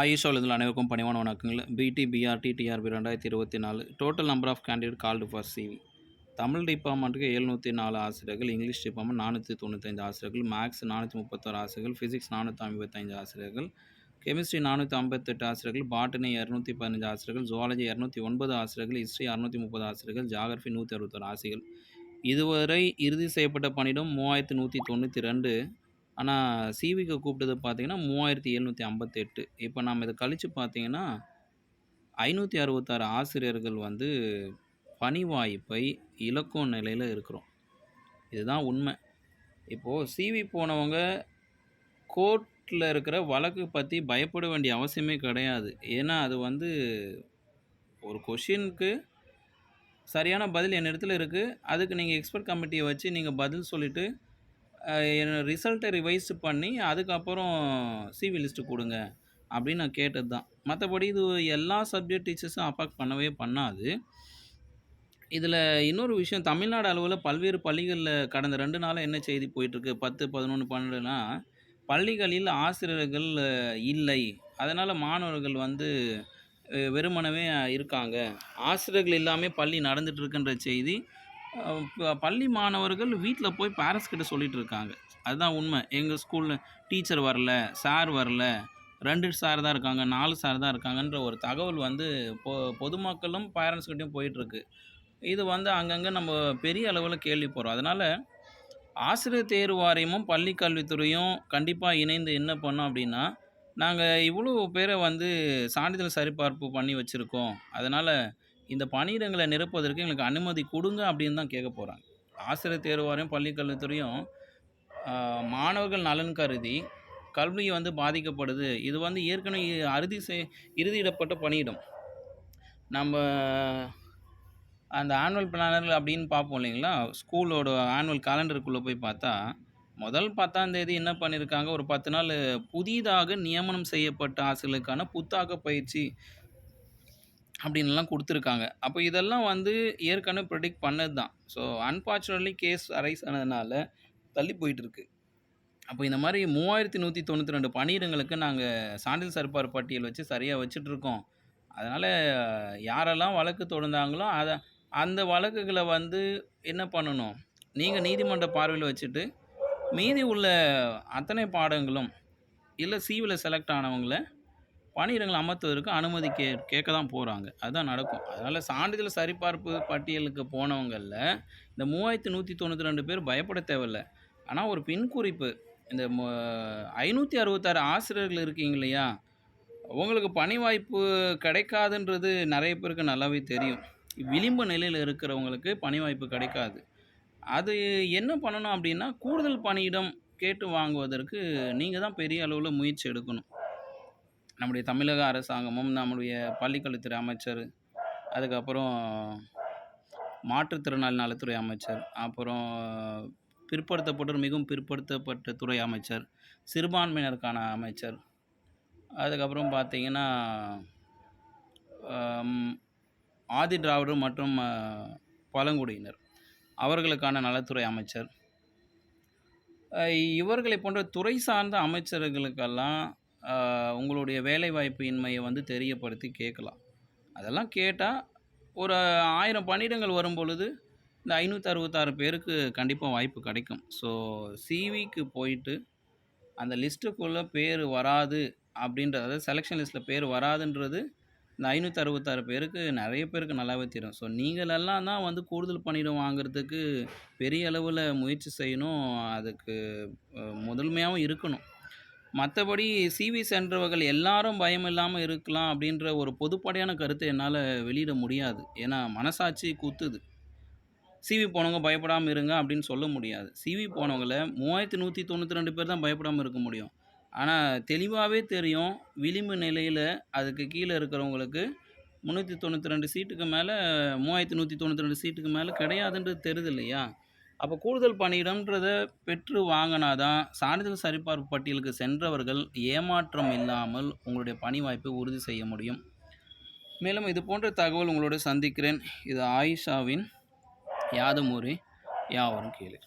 ஆயுஷ் அலுவலர்கள் அனைவருக்கும் பணிவான வணக்கங்கள். பிடி பிஆர்டி டிஆர்பி ரெண்டாயிரத்தி இருபத்தி நாலு. Total number of candidate called for CV Tamil டிபார்ட்மெண்ட்டுக்கு எழுநூற்றி நாலு ஆசிரியர்கள் இங்கிலீஷ் டிபார்ட்மெண்ட் நானூற்றி தொண்ணூத்தஞ்சு ஆசிரியர்கள் மேக்ஸ் நானூற்றி முப்பத்தோரு ஆசிரியர்கள் ஃபிசிக்ஸ் நானூற்றி ஐம்பத்தஞ்சு ஆசிரியர்கள் கெமிஸ்ட்ரி நானூற்றி ஐம்பத்தெட்டு ஆசிரியர்கள் பாட்டனி இரநூத்தி பதினஞ்சு ஆசிரியர்கள் ஜுவாலஜி இரநூத்தி ஒன்பது ஆசிரியர்கள் ஹிஸ்ட்ரி அறுநூற்றி முப்பது ஆசிரியர்கள் ஜாகிரஃபி நூற்றி அறுபத்தொரு ஆசிரியர்கள். இதுவரை இறுதி செய்யப்பட்ட பணியிடம் மூவாயிரத்து நூற்றி தொண்ணூற்றி ரெண்டு. ஆனால் சிவிக்கு கூப்பிட்டது பார்த்தீங்கன்னா மூவாயிரத்தி எழுநூற்றி ஐம்பத்தெட்டு. இப்போ நம்ம இதை கழித்து பார்த்தீங்கன்னா ஐநூற்றி அறுபத்தாறு ஆசிரியர்கள் வந்து பணி வாய்ப்பை இழக்கும் நிலையில் இருக்கிறோம். இதுதான் உண்மை. இப்போது சிவி போனவங்க கோர்ட்டில் இருக்கிற வழக்கு பற்றி பயப்பட வேண்டிய அவசியமே கிடையாது. ஏன்னா அது வந்து ஒரு கொஷினுக்கு சரியான பதில் என் இடத்துல இருக்குது அதுக்கு நீங்கள் எக்ஸ்பர்ட் கமிட்டியை வச்சு நீங்கள் பதில் சொல்லிவிட்டு ரிசல்ட்டை ரிவைஸ் பண்ணி அதுக்கப்புறம் சிவி லிஸ்ட்டு கொடுங்க அப்படின்னு நான் கேட்டது தான். மற்றபடி இது எல்லா சப்ஜெக்ட் டீச்சர்ஸும் அஃபெக்ட் பண்ணவே பண்ணாது. இதில் இன்னொரு விஷயம் தமிழ்நாடு அளவில் பல்வேறு பள்ளிகளில் கடந்த ரெண்டு நாளாக என்ன செய்தி போயிட்டுருக்கு? பத்து பதினொன்று பன்னெண்டுனா பள்ளிகளில் ஆசிரியர்கள் இல்லை. அதனால் மாணவர்கள் வந்து வெறுமனவே இருக்காங்க. ஆசிரியர்கள் இல்லாமல் பள்ளி நடந்துகிட்ருக்குன்ற செய்தி பள்ளி மாணவர்கள் வீட்டில் போய் பேரண்ட்ஸ் கிட்ட சொல்லிகிட்டு இருக்காங்க அதுதான் உண்மை. எங்கள் ஸ்கூலில் டீச்சர் வரல சார் வரல ரெண்டு சார் தான் இருக்காங்க நாலு சார் தான் இருக்காங்கன்ற ஒரு தகவல் வந்து பொ பொதுமக்களும் பேரண்ட்ஸ்கிட்டையும் போயிட்டுருக்கு. இது வந்து அங்கங்கே நம்ம பெரிய அளவில் கேள்வி போகிறோம் அதனால் ஆசிரியர் தேர்வு வாரியமும் பள்ளி கல்வித்துறையும் கண்டிப்பாக இணைந்து என்ன பண்ணோம் அப்படின்னா நாங்கள் இவ்வளோ பேரை வந்து சான்றிதழ் சரிபார்ப்பு பண்ணி வச்சுருக்கோம். அதனால் இந்த பணியிடங்களை நிரப்புவதற்கு எங்களுக்கு அனுமதி கொடுங்க அப்படின்னு தான் கேட்க போகிறாங்க ஆசிரியர் தேர்வாரையும் பள்ளிக்கல்வித்துறையும் மாணவர்கள் நலன் கருதி கல்வி வந்து பாதிக்கப்படுது. இது வந்து ஏற்கனவே அறுதி செய் இறுதியிடப்பட்ட பணியிடம். நம்ம அந்த ஆனுவல் பிளானர் அப்படின்னு பார்ப்போம் இல்லைங்களா? ஸ்கூலோட ஆனுவல் கேலண்டருக்குள்ளே போய் பார்த்தா முதல் பத்தாம் தேதி என்ன பண்ணியிருக்காங்க? ஒரு பத்து நாள் புதிதாக நியமனம் செய்யப்பட்ட ஆசிரியர்களுக்கான புத்தாக்க பயிற்சி அப்படின்லாம் கொடுத்துருக்காங்க. அப்போ இதெல்லாம் வந்து ஏற்கனவே ப்ரெடிக்ட் பண்ணது தான் ஸோ அன்ஃபார்ச்சுனேட்லி கேஸ் அரைஸ் ஆனதுனால தள்ளி போயிட்டுருக்கு. அப்போ இந்த மாதிரி மூவாயிரத்தி நூற்றி தொண்ணூற்றி ரெண்டு பணியிடங்களுக்கு நாங்கள் சான்றிதழ் சரிபார் பட்டியல் வச்சு சரியாக வச்சுட்ருக்கோம் அதனால் யாரெல்லாம் வழக்கு தொடர்ந்தாங்களோ அதை அந்த வழக்குகளை வந்து என்ன பண்ணணும்? நீங்கள் நீதிமன்ற பார்வையில் வச்சுட்டு மீதி உள்ள அத்தனை பாடங்களும் இல்லை சிவில் செலக்ட் ஆனவங்களை பணியிடங்கள் அமர்த்துவதற்கு அனுமதி கே கேட்க தான் போகிறாங்க அதுதான் நடக்கும். அதனால் சான்றிதழ் சரிபார்ப்பு பட்டியலுக்கு போனவங்களில் இந்த மூவாயிரத்தி நூற்றி தொண்ணூற்றி ரெண்டு பேர் பயப்பட தேவையில்ல. ஆனால் ஒரு பின் குறிப்பு. இந்த ஐநூற்றி அறுபத்தாறு ஆசிரியர்கள் இருக்கீங்க இல்லையா? உங்களுக்கு பணி வாய்ப்பு கிடைக்காதுன்றது நிறைய பேருக்கு நல்லாவே தெரியும். விளிம்பு நிலையில் இருக்கிறவங்களுக்கு பணி வாய்ப்பு கிடைக்காது. அது என்ன பண்ணணும் அப்படின்னா கூடுதல் பணியிடம் கேட்டு வாங்குவதற்கு நீங்கள் தான் பெரிய அளவில் முயற்சி எடுக்கணும். நம்முடைய தமிழக அரசாங்கமும் நம்முடைய பள்ளிக்கல்வித்துறை அமைச்சர் அதுக்கப்புறம் மாற்றுத்திறனாளி நலத்துறை அமைச்சர் அப்புறம் பிற்படுத்தப்பட்டோர் மிகவும் பிற்படுத்தப்பட்ட துறை அமைச்சர் சிறுபான்மையினருக்கான அமைச்சர். அதுக்கப்புறம் பார்த்திங்கன்னா ஆதி திராவிடர் மற்றும் பழங்குடியினர். அவர்களுக்கான நலத்துறை அமைச்சர். இவர்களை போன்ற துறை சார்ந்த அமைச்சர்களுக்கெல்லாம் உங்களுடைய வேலைவாய்ப்பு இன்மையை வந்து தெரியப்படுத்தி கேட்கலாம். அதெல்லாம் கேட்டால் ஒரு ஆயிரம் பணியிடங்கள் வரும் பொழுது இந்த ஐநூற்றி அறுபத்தாறு பேருக்கு கண்டிப்பாக வாய்ப்பு கிடைக்கும். ஸோ சிவிக்கு போயிட்டு அந்த லிஸ்ட்டுக்குள்ளே பேர் வராது அப்படின்றது அதாவது செலெக்ஷன் லிஸ்ட்டில் பேர் வராதுன்றது இந்த ஐநூற்றி அறுபத்தாறு பேருக்கு நிறைய பேருக்கு நல்லாவே தெரியும். ஸோ நீங்களெல்லாம் தான் வந்து கூடுதல் பணியிடம் வாங்குறதுக்கு பெரிய அளவில் முயற்சி செய்யணும். அதுக்கு முதன்மையாகவும் இருக்கணும். மற்றபடி சிவி சென்றவர்கள் எல்லாரும் பயம் இல்லாமல் இருக்கலாம் அப்படின்ற ஒரு பொதுப்படையான கருத்தை என்னால் வெளியிட முடியாது. ஏன்னா மனசாட்சி குத்துது. சிவி போனவங்க பயப்படாமல் இருங்க அப்படின்னு சொல்ல முடியாது. சிவி போனவங்கள மூவாயிரத்தி நூற்றி தொண்ணூற்றி ரெண்டு பேர் தான் பயப்படாமல் இருக்க முடியும். ஆனால் தெளிவாகவே தெரியும் விளிம்பு நிலையில் அதுக்கு கீழே இருக்கிறவங்களுக்கு முந்நூற்றி தொண்ணூற்றி ரெண்டு சீட்டுக்கு மேலே மூவாயிரத்தி நூற்றி தொண்ணூற்றி ரெண்டு சீட்டுக்கு மேலே கிடையாதுன்றது தெரியுது இல்லையா? அப்போ கூடுதல் பணியிடம்ன்றத பெற்று வாங்கினா தான் சான்றிதழ் சரிபார்ப்பு பட்டியலுக்கு சென்றவர்கள் ஏமாற்றம் இல்லாமல் உங்களுடைய பணி வாய்ப்பை உறுதி செய்ய முடியும். மேலும் இது போன்ற தகவல் உங்களோட சந்திக்கிறேன். இது ஆயிஷாவின் யாதும் ஊரே யாவரும் கேளு